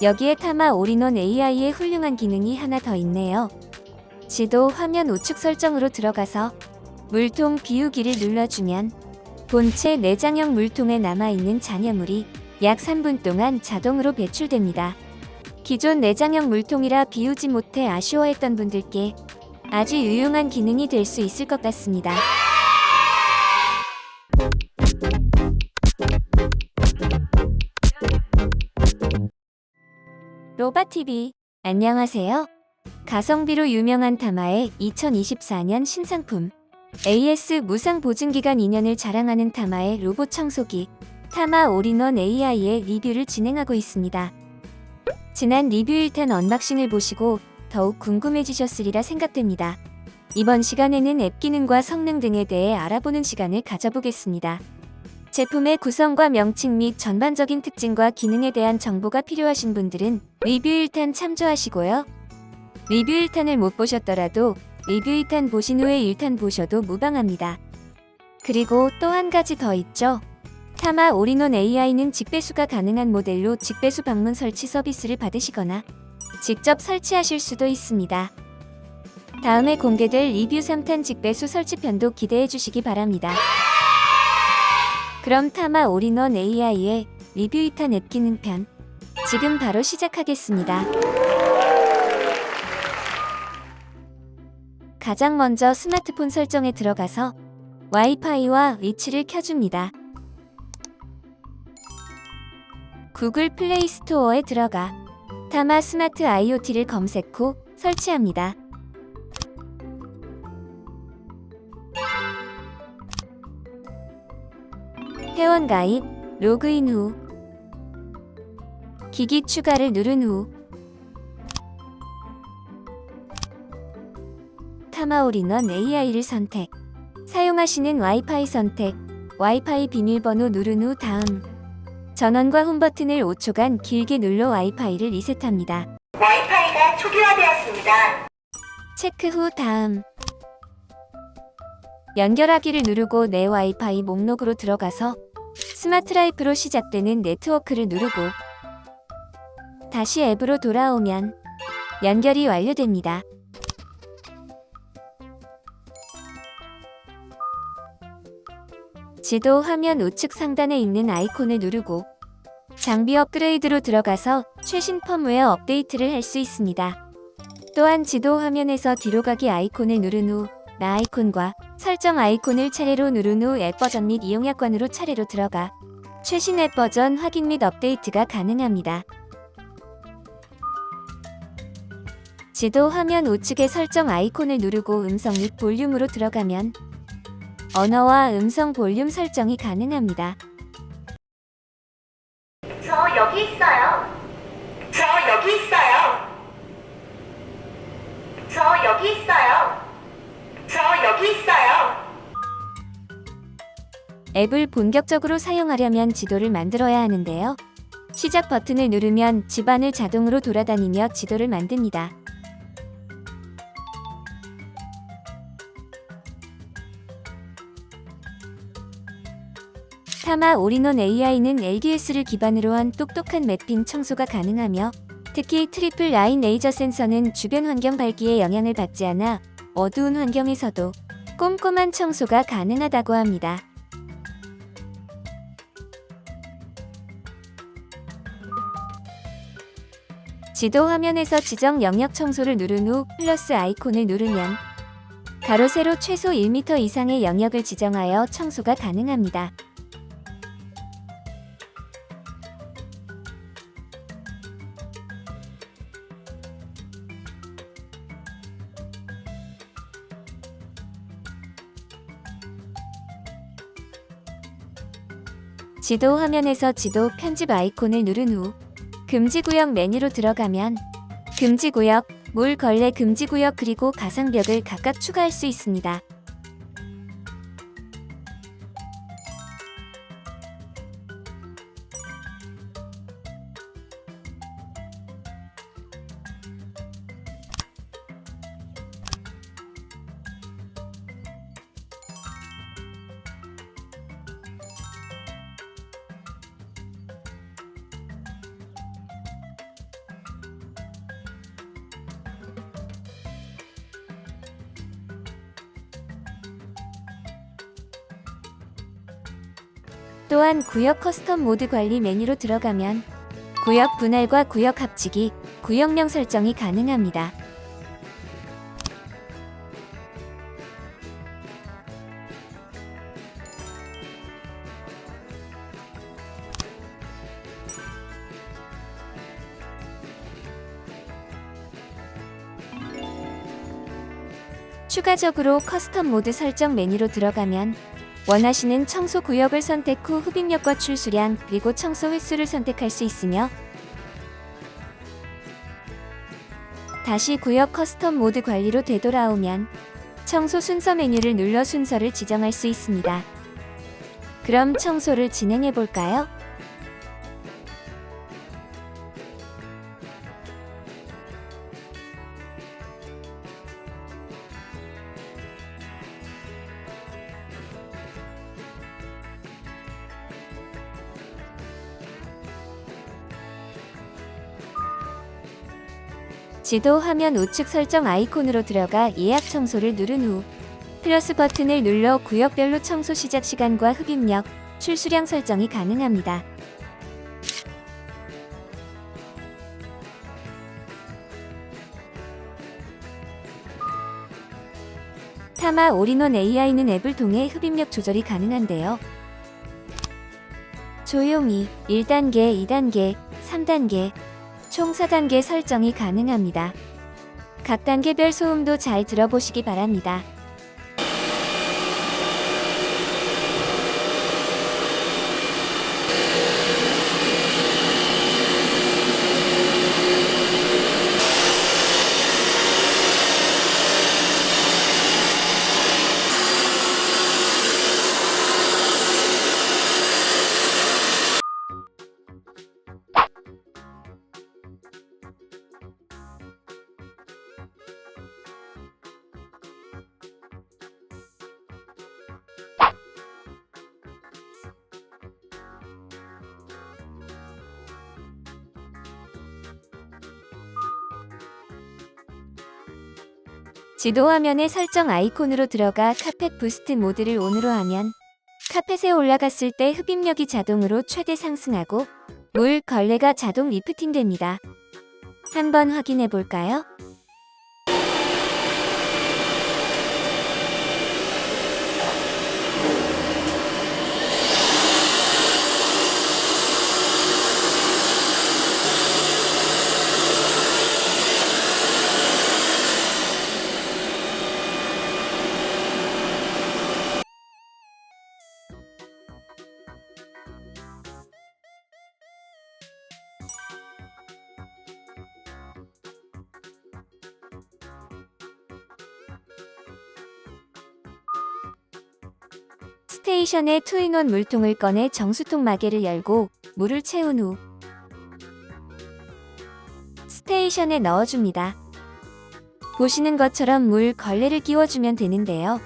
여기에 타마 올인원 AI의 훌륭한 기능이 하나 더 있네요. 지도 화면 우측 설정으로 들어가서 물통 비우기를 눌러주면 본체 내장형 물통에 남아있는 잔여물이 약 3분 동안 자동으로 배출됩니다. 기존 내장형 물통이라 비우지 못해 아쉬워했던 분들께 아주 유용한 기능이 될 수 있을 것 같습니다. 로바TV, 안녕하세요. 가성비로 유명한 타마의 2024년 신상품 AS 무상 보증기간 2년을 자랑하는 타마의 로봇 청소기 타마 올인원 AI의 리뷰를 진행하고 있습니다. 지난 리뷰 1탄 언박싱을 보시고 더욱 궁금해지셨으리라 생각됩니다. 이번 시간에는 앱 기능과 성능 등에 대해 알아보는 시간을 가져보겠습니다. 제품의 구성과 명칭 및 전반적인 특징과 기능에 대한 정보가 필요하신 분들은 리뷰 1탄 참조하시고요. 리뷰 1탄을 못 보셨더라도 리뷰 2탄 보신 후에 1탄 보셔도 무방합니다. 그리고 또 한 가지 더 있죠. 타마 올인원 AI는 직배수가 가능한 모델로 직배수 방문 설치 서비스를 받으시거나 직접 설치하실 수도 있습니다. 다음에 공개될 리뷰 3탄 직배수 설치편도 기대해 주시기 바랍니다. 그럼 타마 올인원 AI의 리뷰 2탄 앱 기능편 지금 바로 시작하겠습니다. 가장 먼저 스마트폰 설정에 들어가서 와이파이와 위치를 켜줍니다. 구글 플레이 스토어에 들어가 타마 스마트 IoT를 검색 후 설치합니다. 회원 가입, 로그인 후 기기 추가를 누른 후 타마올인원 AI를 선택 사용하시는 와이파이 선택 와이파이 비밀번호 누른 후 다음 전원과 홈 버튼을 5초간 길게 눌러 와이파이를 리셋합니다. 와이파이가 초기화되었습니다. 체크 후 다음 연결하기를 누르고 내 와이파이 목록으로 들어가서 스마트 라이프로 시작되는 네트워크를 누르고 다시 앱으로 돌아오면 연결이 완료됩니다. 지도 화면 우측 상단에 있는 아이콘을 누르고 장비 업그레이드로 들어가서 최신 펌웨어 업데이트를 할 수 있습니다. 또한 지도 화면에서 뒤로 가기 아이콘을 누른 후 나 아이콘과 설정 아이콘을 차례로 누른 후 앱 버전 및 이용 약관으로 차례로 들어가 최신 앱 버전 확인 및 업데이트가 가능합니다. 지도 화면 우측의 설정 아이콘을 누르고 음성 및 볼륨으로 들어가면 언어와 음성 볼륨 설정이 가능합니다. 저 여기 있어요. 저 여기 있어요. 저 여기 있어요. 앱을 본격적으로 사용하려면 지도를 만들어야 하는데요. 시작 버튼을 누르면 집안을 자동으로 돌아다니며 지도를 만듭니다. 타마 올인원 AI는 LDS를 기반으로 한 똑똑한 매핑 청소가 가능하며 특히 트리플 라인 레이저 센서는 주변 환경 밝기에 영향을 받지 않아 어두운 환경에서도 꼼꼼한 청소가 가능하다고 합니다. 지도 화면에서 지정 영역 청소를 누른 후 플러스 아이콘을 누르면 가로 세로 최소 1m 이상의 영역을 지정하여 청소가 가능합니다. 지도 화면에서 지도 편집 아이콘을 누른 후 금지구역 메뉴로 들어가면 금지구역, 물 걸레 금지구역 그리고 가상벽을 각각 추가할 수 있습니다. 또한 구역 커스텀 모드 관리 메뉴로 들어가면 구역 분할과 구역 합치기, 구역명 설정이 가능합니다. 추가적으로 커스텀 모드 설정 메뉴로 들어가면 원하시는 청소 구역을 선택 후 흡입력과 출수량 그리고 청소 횟수를 선택할 수 있으며 다시 구역 커스텀 모드 관리로 되돌아오면 청소 순서 메뉴를 눌러 순서를 지정할 수 있습니다. 그럼 청소를 진행해 볼까요? 지도 화면 우측 설정 아이콘으로 들어가 예약 청소를 누른 후 플러스 버튼을 눌러 구역별로 청소 시작 시간과 흡입력, 출수량 설정이 가능합니다. 타마 올인원 AI는 앱을 통해 흡입력 조절이 가능한데요. 조용히 1단계, 2단계, 3단계, 총 4단계 설정이 가능합니다. 각 단계별 소음도 잘 들어보시기 바랍니다. 지도 화면의 설정 아이콘으로 들어가 카펫 부스트 모드를 ON으로 하면 카펫에 올라갔을 때 흡입력이 자동으로 최대 상승하고 물 걸레가 자동 리프팅 됩니다. 한번 확인해 볼까요? 스테이션의 투인원 물통을 꺼내 정수통 마개를 열고 물을 채운 후 스테이션에 넣어줍니다. 보시는 것처럼 물 걸레를 끼워주면 되는데요.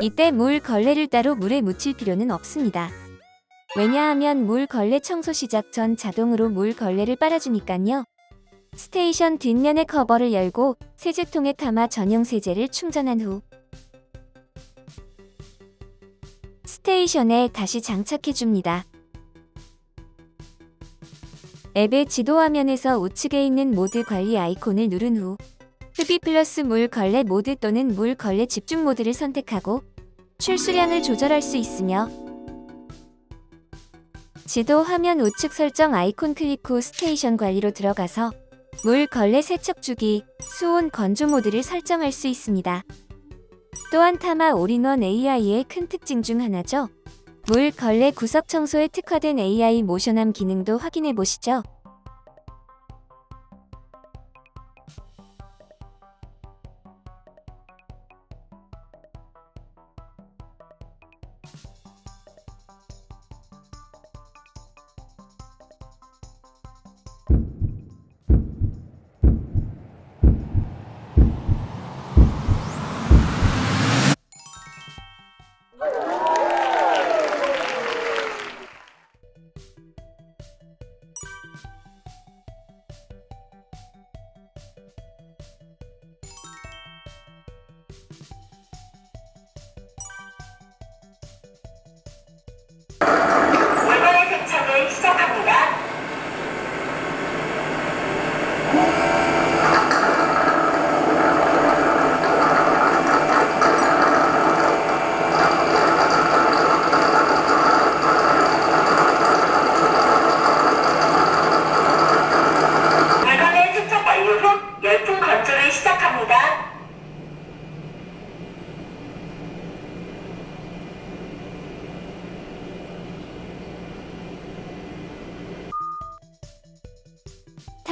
이때 물 걸레를 따로 물에 묻힐 필요는 없습니다. 왜냐하면 물 걸레 청소 시작 전 자동으로 물 걸레를 빨아주니깐요. 스테이션 뒷면의 커버를 열고 세제통에 담아 전용 세제를 충전한 후 스테이션에 다시 장착해 줍니다. 앱의 지도 화면에서 우측에 있는 모드 관리 아이콘을 누른 후 흡입 플러스 물 걸레 모드 또는 물 걸레 집중 모드를 선택하고 출수량을 조절할 수 있으며 지도 화면 우측 설정 아이콘 클릭 후 스테이션 관리로 들어가서 물 걸레 세척 주기, 수온 건조 모드를 설정할 수 있습니다. 또한 타마 올인원 AI의 큰 특징 중 하나죠. 물 걸레 구석 청소에 특화된 AI 모션함 기능도 확인해 보시죠.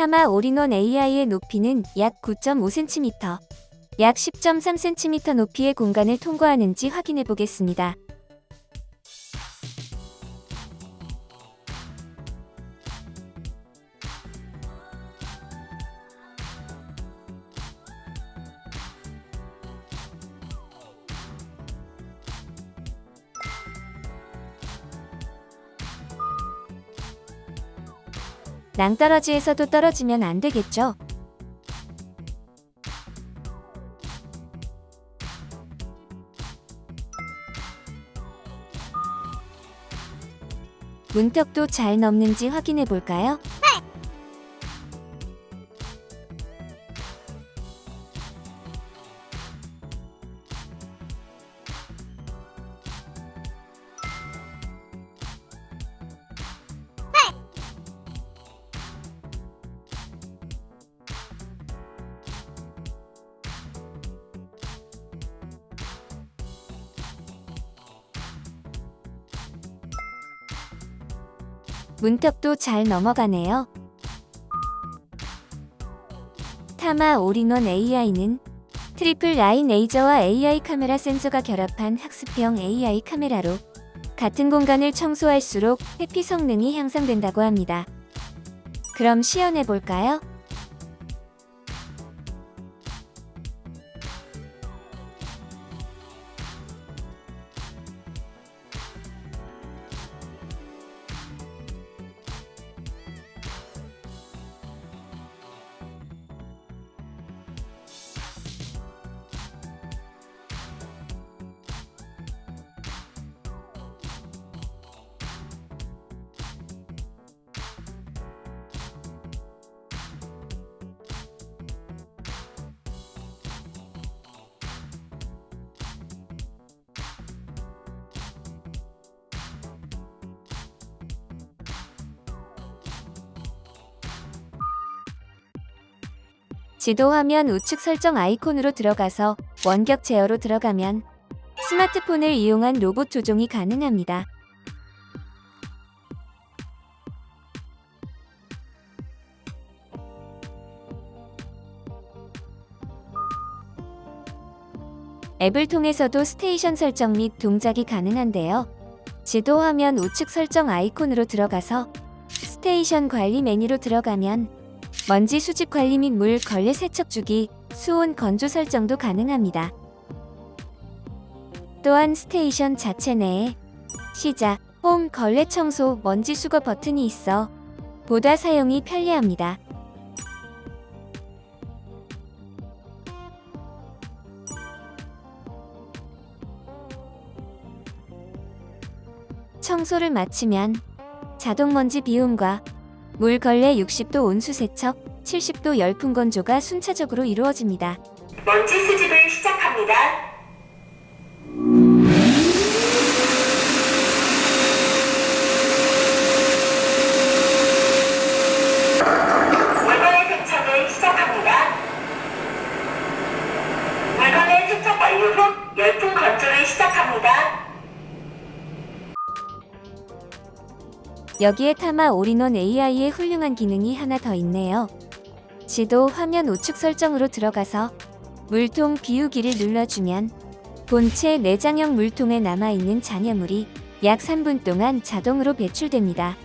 타마 올인원 AI의 높이는 약 9.5cm, 약 10.3cm 높이의 공간을 통과하는지 확인해 보겠습니다. 낭떠러지에서도 떨어지면 안 되겠죠? 문턱도 잘 넘는지 확인해 볼까요? 문턱도 잘 넘어가네요. 타마 올인원 AI는 트리플 라인 레이저와 AI 카메라 센서가 결합한 학습형 AI 카메라로 같은 공간을 청소할수록 회피 성능이 향상된다고 합니다. 그럼 시연해 볼까요? 지도 화면 우측 설정 아이콘으로 들어가서 원격 제어로 들어가면 스마트폰을 이용한 로봇 조종이 가능합니다. 앱을 통해서도 스테이션 설정 및 동작이 가능한데요. 지도 화면 우측 설정 아이콘으로 들어가서 스테이션 관리 메뉴로 들어가면 먼지 수집 관리 및 물 걸레 세척 주기, 수온 건조 설정도 가능합니다. 또한 스테이션 자체 내에 시작, 홈 걸레 청소 먼지 수거 버튼이 있어 보다 사용이 편리합니다. 청소를 마치면 자동 먼지 비움과 물 걸레 60도 온수 세척, 70도 열풍 건조가 순차적으로 이루어집니다. 먼지 수집을 시작합니다. 여기에 타마 올인원 AI의 훌륭한 기능이 하나 더 있네요. 지도 화면 우측 설정으로 들어가서 물통 비우기를 눌러주면 본체 내장형 물통에 남아있는 잔여물이 약 3분 동안 자동으로 배출됩니다.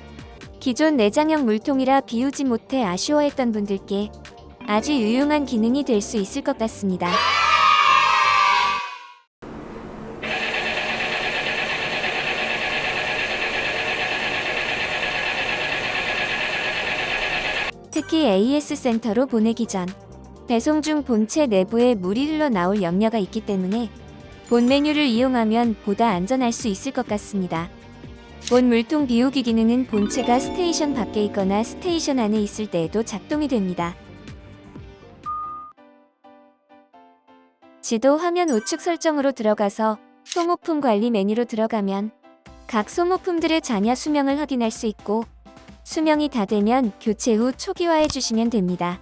기존 내장형 물통이라 비우지 못해 아쉬워했던 분들께 아주 유용한 기능이 될 수 있을 것 같습니다. 특히 AS 센터로 보내기 전 배송 중 본체 내부에 물이 흘러나올 염려가 있기 때문에 본 메뉴를 이용하면 보다 안전할 수 있을 것 같습니다. 본 물통 비우기 기능은 본체가 스테이션 밖에 있거나 스테이션 안에 있을 때에도 작동이 됩니다. 지도 화면 우측 설정으로 들어가서 소모품 관리 메뉴로 들어가면 각 소모품들의 잔여 수명을 확인할 수 있고 수명이 다 되면 교체 후 초기화해 주시면 됩니다.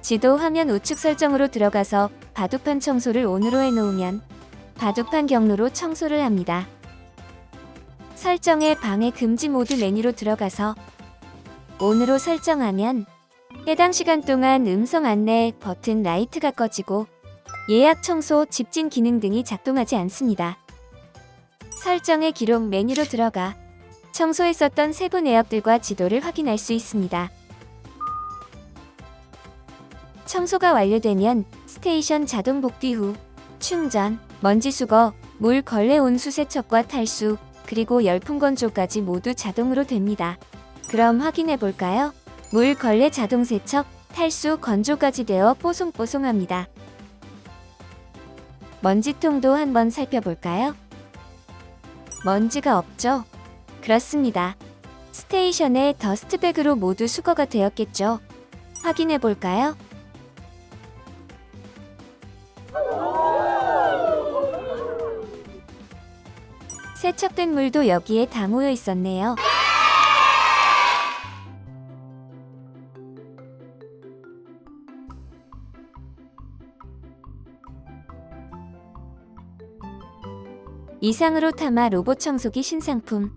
지도 화면 우측 설정으로 들어가서 바둑판 청소를 ON으로 해놓으면 바둑판 경로로 청소를 합니다. 설정에 방해 금지 모드 메뉴로 들어가서 ON으로 설정하면 해당 시간 동안 음성 안내 버튼 라이트가 꺼지고 예약 청소, 집진 기능 등이 작동하지 않습니다. 설정의 기록 메뉴로 들어가 청소했었던 세부 내역들과 지도를 확인할 수 있습니다. 청소가 완료되면 스테이션 자동 복귀 후 충전, 먼지 수거, 물 걸레 온수 세척과 탈수, 그리고 열풍 건조까지 모두 자동으로 됩니다. 그럼 확인해 볼까요? 물 걸레 자동 세척, 탈수, 건조까지 되어 뽀송뽀송합니다. 먼지통도 한번 살펴볼까요? 먼지가 없죠? 그렇습니다. 스테이션의 더스트백으로 모두 수거가 되었겠죠? 확인해 볼까요? 세척된 물도 여기에 다 모여 있었네요. 이상으로 타마 로봇 청소기 신상품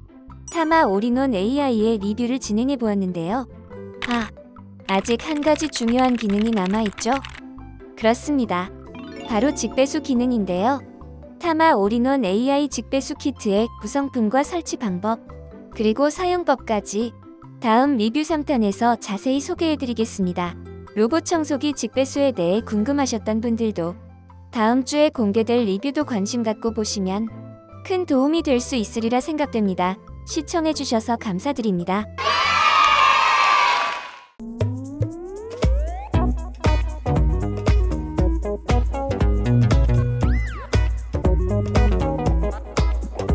타마 올인원 AI의 리뷰를 진행해 보았는데요. 아, 아직 한 가지 중요한 기능이 남아 있죠? 그렇습니다. 바로 직배수 기능인데요. 타마 올인원 AI 직배수 키트의 구성품과 설치 방법, 그리고 사용법까지 다음 리뷰 3탄에서 자세히 소개해드리겠습니다. 로봇 청소기 직배수에 대해 궁금하셨던 분들도 다음 주에 공개될 리뷰도 관심 갖고 보시면 큰 도움이 될 수 있으리라 생각됩니다. 시청해주셔서 감사드립니다.